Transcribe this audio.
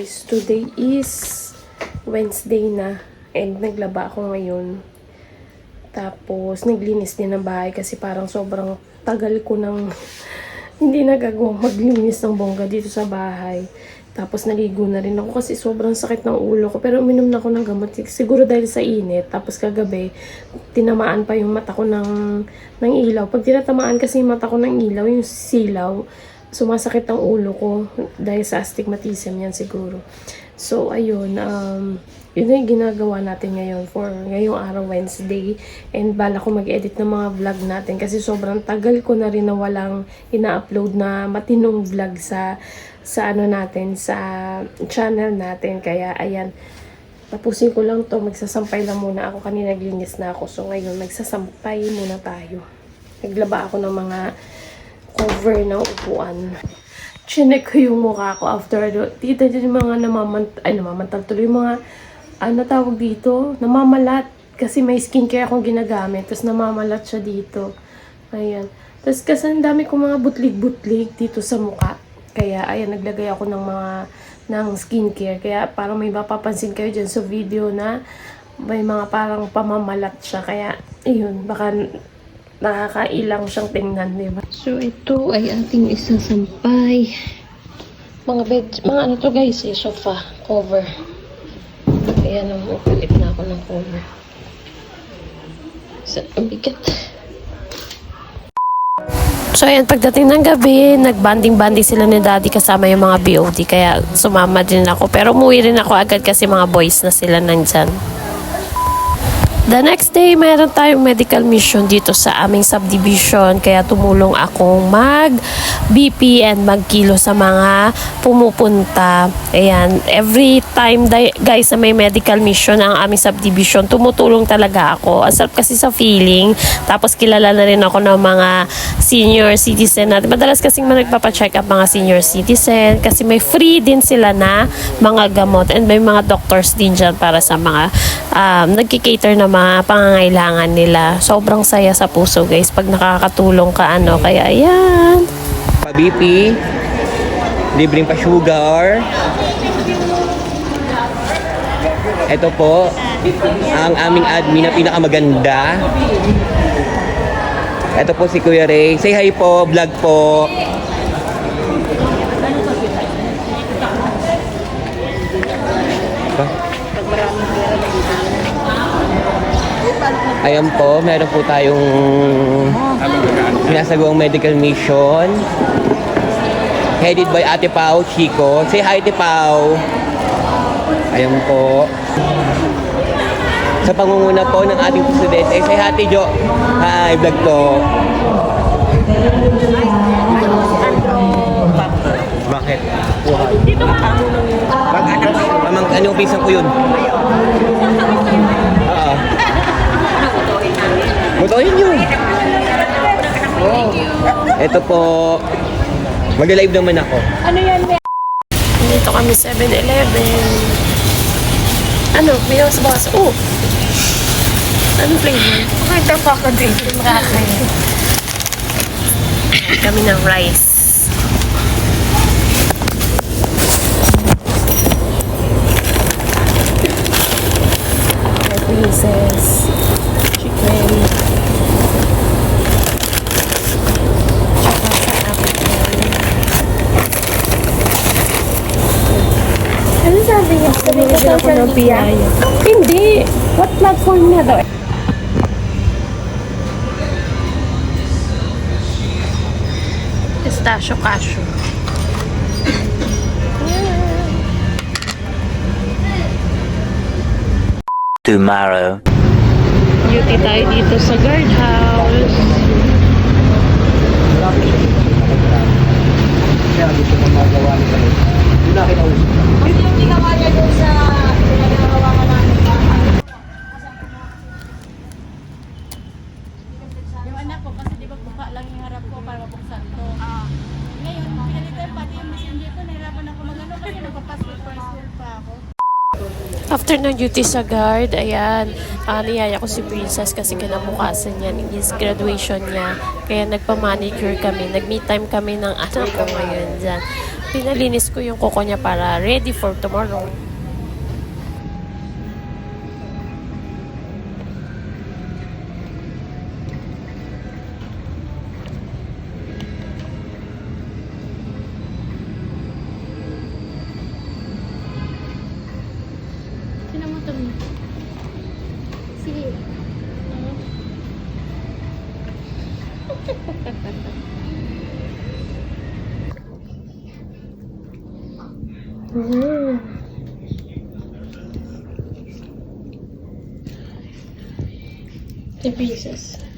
Today is Wednesday na and naglaba ako ngayon. Tapos naglinis din ng bahay kasi parang sobrang tagal ko nang hindi nagagawang maglinis ng bongga dito sa bahay. Tapos naligo na rin ako kasi sobrang sakit ng ulo ko. Pero uminom na ako ng gamot. Siguro dahil sa init. Tapos kagabi, tinamaan pa yung mata ko ng, ng ilaw. Pag tinatamaan kasi yung mata ko ng ilaw, yung silaw, sumasakit ang ulo ko. Dahil sa astigmatism yan siguro. So, ayun. Um, yun yung ginagawa natin ngayon for ngayong araw Wednesday. And bala ko mag-edit ng mga vlog natin kasi sobrang tagal ko na rin na walang ina-upload na matinong vlog sa sa ano natin, sa channel natin. Kaya, ayan, tapusin ko lang to Magsasampay lang muna ako. Kanina naglinis na ako. So, ngayon, magsasampay muna tayo. Naglaba ako ng mga cover ng upuan. Chinek ko yung mukha ko after. Tita dyan yung mga namamant ay namamantal tuloy yung mga ano tawag dito, namamalat kasi may skincare akong ginagamit tapos namamalat siya dito. Ayan. Tapos kasi ang dami kong mga butlig-butlig dito sa mukha. Kaya ayan naglagay ako ng mga ng skincare. Kaya parang may mapapansin kayo dyan sa video na may mga parang pamamalat siya. Kaya ayun, baka nakakailang siyang tingnan, di ba? So, ito ay ating isasampay. Mga bed, mga ano to guys, eh, sofa cover. Ayan, ang upalit na ako ng cover. Sa, ang bigat. So, ayan, pagdating ng gabi, nagbanding-banding sila ni daddy kasama yung mga BOD. Kaya sumama din ako. Pero umuwi rin ako agad kasi mga boys na sila nandyan. The next day, meron tayong medical mission dito sa aming subdivision. Kaya tumulong akong mag-BP and magkilo sa mga pumupunta. Ayan, every time guys na may medical mission ang aming subdivision, tumutulong talaga ako. Ang sarap kasi sa feeling. Tapos kilala na rin ako ng mga senior citizen natin. Madalas kasing nagpapacheck up mga senior citizen kasi may free din sila na mga gamot and may mga doctors din dyan para sa mga um, nagkikater na mga pangangailangan nila. Sobrang saya sa puso guys pag nakakatulong ka ano. Kaya ayan. Pa-BP, libreng pa-sugar. Ito po, ang aming admin na pinakamaganda. Ito po si Kuya Ray. Say hi po, vlog po. Ayan po, meron po tayong sinasagawang medical mission. Headed by Ate Pau Chico. Say hi, Ate Pau. Ayan po. Sa pangunguna po ng ating presidente. Say hi, Ate Jo. Hi, vlog po. Bakit? Dito ka amo ng Mamang, ano yung pinsan ko yun? Ito po. Mag-live naman ako. Ano yan, may Dito kami 7-Eleven. Ano? May sa boss. Oh! Ano flavor? Ito pa ako din. Makakaya. Kami ng rice. Pieces. Chicken. Ako ng. Hindi! What platform na daw? Pistachio cashew. tomorrow. Beauty tayo dito sa guardhouse. Yung anak ko, kasi di ba buka lang yung harap ko para mabuksan to. Ngayon, pinalitan pati yung messenger ko, nahirapan ako magano kasi school pa ako. After ng duty sa guard, ayan, uh, niyaya ko si Princess kasi kinabukasan niya is graduation niya. Kaya nagpa-manicure kami. Nag-meet time kami ng anak ko ngayon dyan. Pinalinis ko yung kuko niya para ready for tomorrow. Sige. the pieces.